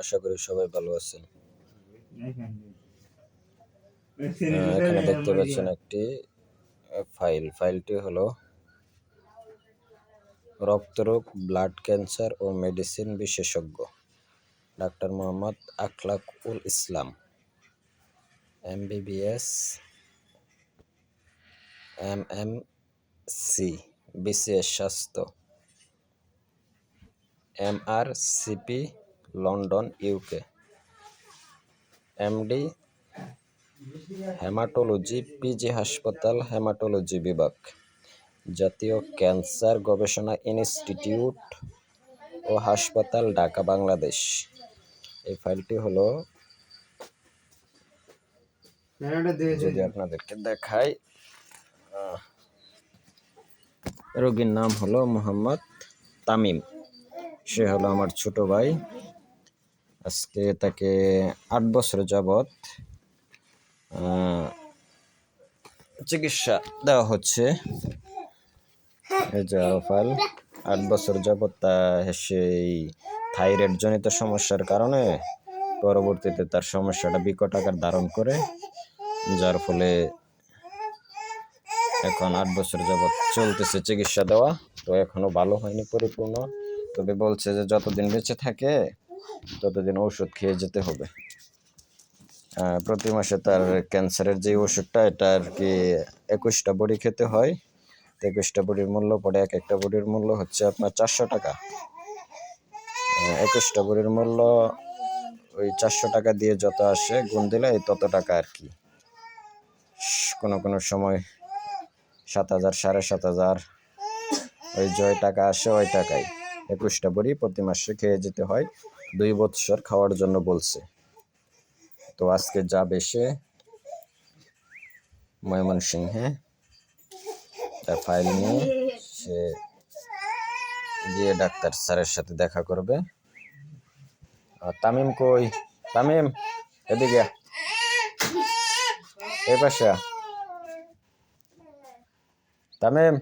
আশা করি সবাই ভালো আছেন। এখানে দেখতে পাচ্ছেন একটি ফাইল। ফাইলটি হলো রক্তরোগ ব্লাড ক্যান্সার ও মেডিসিন বিশেষজ্ঞ doctor Mohammad Akhlakul Islam. M MBBS M M C BCS স্বাস্থ্য M R CP London UK. MD haematology PG হাসপাতাল হেমাটোলজি বিভাগ। জাতীয় ক্যান্সার গবেষণা ইনস্টিটিউট ও হাসপাতাল ঢাকা বাংলাদেশ। এই ফাইলটি হলো যদি আপনাদেরকে দেখাই রোগীর নাম হলো মোহাম্মদ তামিম। সে হলো আমার ছোট ভাই। আজকে তাকে আট বছর যাবৎ চিকিৎসা দেওয়া হচ্ছে। আট বছর যাবত তা সেই থাইরয়েড জনিত সমস্যার কারণে পরবর্তীতে তার সমস্যাটা বিকট আকার ধারণ করে, যার ফলে এখন আট বছর যাবৎ চলতেছে চিকিৎসা দেওয়া। তো এখনও ভালো হয়নি পরিপূর্ণ। তবে বলছে যে যতদিন বেঁচে থাকে ততদিন ওষুধ খেয়ে যেতে হবে। প্রতি মাসে তার ক্যান্সারের যে ওষুধটা, এটা আর কি একুশটা বড়ি খেতে হয়। একুশটা বড়ির মূল্য পড়ে এক একটা বড়ির মূল্য হচ্ছে আপনার চারশো টাকা। একুশটা বড়ির মূল্য ওই চারশো টাকা দিয়ে যত আসে, গুণ দিলে তত টাকা আর কি। কোনো কোনো সময় সাত হাজার, সাড়ে সাত হাজার ওই জয় টাকা আসে ওই টাকায়। একুশটা বড়ি প্রতি মাসে খেয়ে যেতে হয়। দুই বৎসর খাওয়ার জন্য বলছে। তো আজকে যাবে সে ময়মনসিংহে তার ফাইল নিয়ে সে গিয়ে ডাক্তার স্যারের সাথে দেখা করবে। আর তামিম কই? তামিম এদিকে। এই পাশে তামিম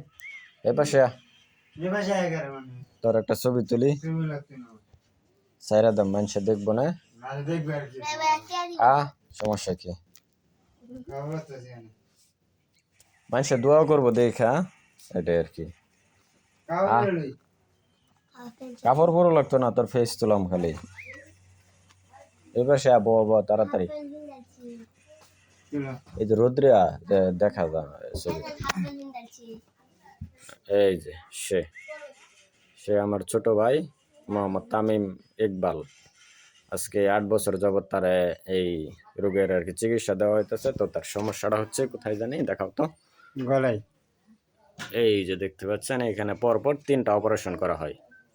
এই পাশে তোর একটা ছবি তুলি। সাইরা দাম মানুষে দেখব না? আ সমস্যা কি? মানুষে দোয়া করব দেখা এটাই আর কি। কাপড় পরো লাগতো না তোর ফেস তুলাম খালি। এবার সে আবো আবো তাড়াতাড়ি। এই যে রোদ্রে দেখা যায় ছবি। এই যে সে। সে আমার ছোট ভাই। মোহাম্মদ তামিম ইকবাল। আজকে আট বছর যাবৎ তার এই রোগের আর কি চিকিৎসা দেওয়া হইতেছে তো তার সমস্যাটা হচ্ছে কোথায় জানি দেখাও তো। গলায়। এই যে দেখতে পাচ্ছেন এখানে পরপর তিনটা অপারেশন করা হয়।